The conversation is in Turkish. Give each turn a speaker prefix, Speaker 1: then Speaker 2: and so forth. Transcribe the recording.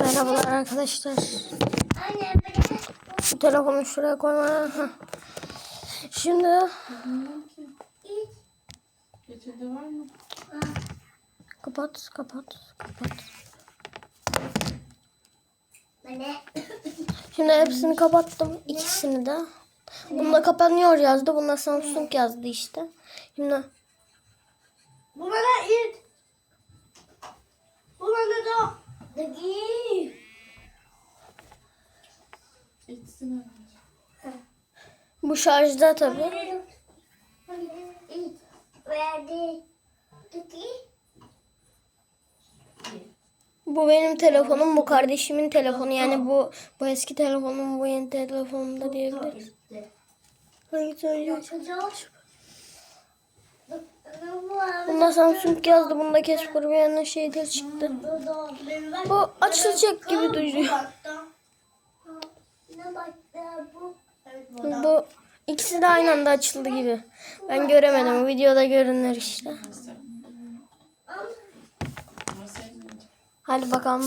Speaker 1: Merhabalar arkadaşlar. Bu telefonu şuraya koyma. Şimdi.
Speaker 2: Peçete var mı?
Speaker 1: kapat kapat kapat. Şimdi hepsini kapattım. ikisini de. Bunda kapanıyor yazdı. Bunda Samsung yazdı işte. Şimdi
Speaker 3: bu bana iç. Bu bana
Speaker 2: İçsin anne.
Speaker 1: bu şarjda.
Speaker 3: Dagi.
Speaker 1: Bu benim telefonum, bu kardeşimin telefonu. Yani bu bu eski telefonum, bu yeni telefonum da diyebiliriz. Hangisi önce? Bunda Samsung yazdı. Bunda Casper bir yana şeyler çıktı. Bu açılacak gibi duruyor.
Speaker 3: Bu?
Speaker 1: İkisi de aynı anda açıldı gibi. Ben göremedim. Videoda görünür işte. Hadi bakalım.